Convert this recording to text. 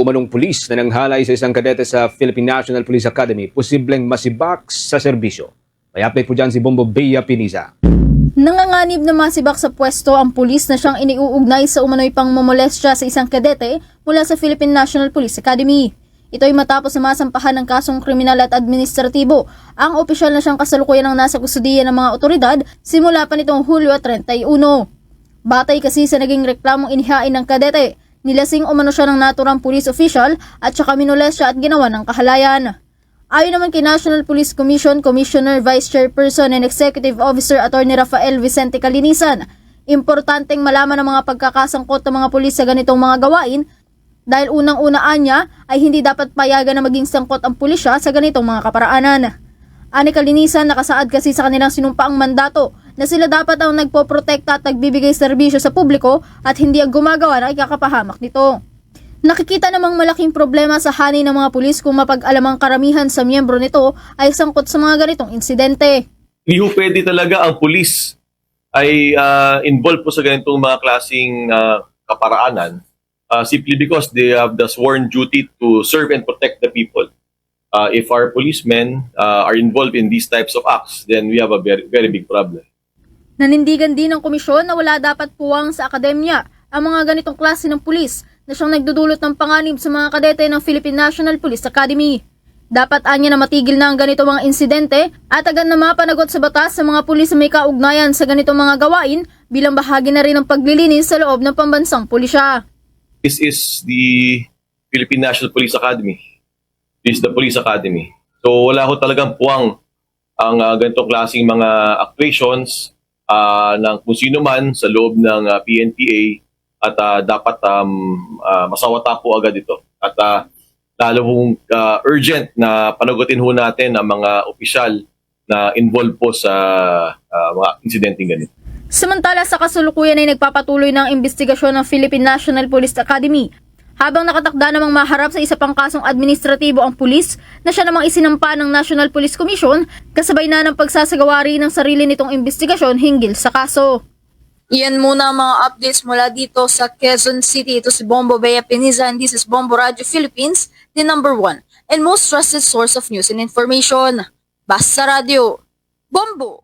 umanong pulis na nanghalay sa isang kadete sa Philippine National Police Academy posibleng masibak sa serbisyo. May update po dyan si Bombo Bea Piniza. Nanganganib na masibak sa pwesto ang pulis na siyang iniuugnay sa umano'y pangmomolestya sa isang kadete mula sa Philippine National Police Academy. Ito'y matapos na masampahan ng kasong kriminal at administratibo. Ang opisyal na siyang kasalukuyan ang nasa kustudiya ng mga otoridad simula pa nitong Hulyo 31. Batay kasi sa naging reklamong inihain ng kadete, nilasing umano siya ng naturang police official at saka minolestya at ginawa ng kahalayan. Ayon naman kay National Police Commission Commissioner Vice Chairperson and Executive Officer Attorney Rafael Vicente Calinisan, importanteng malaman ng mga pagkakasangkot ng mga pulis sa ganitong mga gawain dahil unang-unaan niya ay hindi dapat payagan na maging sangkot ang pulisya sa ganitong mga kaparaanan. Ani Kalinisan nakasaad kasi sa kanilang sinumpaang mandato na sila dapat ang nagpoprotekta at nagbibigay serbisyo sa publiko at hindi ang gumagawa ng ikakapahamak nito. Nakikita namang malaking problema sa hani ng mga pulis kung mapag-alamang karamihan sa miyembro nito ay sangkot sa mga ganitong insidente. Hindi ho pwede talaga ang pulis ay ah, involved po sa ganitong mga klaseng ah, kaparaanan ah, simply because they have the sworn duty to serve and protect the people. Ah, if our policemen ah, are involved in these types of acts, then we have a very, very big problem. Nanindigan din ng komisyon na wala dapat puwang sa akademya ang mga ganitong klase ng pulis na siyang nagdudulot ng panganib sa mga kadete ng Philippine National Police Academy. Dapat anya na matigil na ang ganito mga insidente at agad na mapanagot sa batas sa mga pulis na may kaugnayan sa ganitong mga gawain bilang bahagi na rin ng paglilinis sa loob ng pambansang pulisya. This is the Philippine National Police Academy. This is the Police Academy. So wala ho talagang puwang ang ah, ganitong klaseng mga actuations ah, ng kung sino man sa loob ng ah, PNPA at ah, dapat um, ah, masawata po agad ito. At ah, lalo pong ah, urgent na panagutin ho natin ang mga opisyal na involved po sa ah, mga insidenteng ganito. Samantala sa kasulukuyan ay nagpapatuloy ng investigasyon ng Philippine National Police Academy habang nakatakda namang maharap sa isa pang kasong administratibo ang pulis na siya namang isinampa ng National Police Commission kasabay na ng pagsasagawa rin ng sarili nitong investigasyon hinggil sa kaso. Iyan muna mga updates mula dito sa Quezon City. Ito si Bombo Bea Piniza and this is Bombo Radio Philippines, the number one and most trusted source of news and information. Basta Radio. Bombo!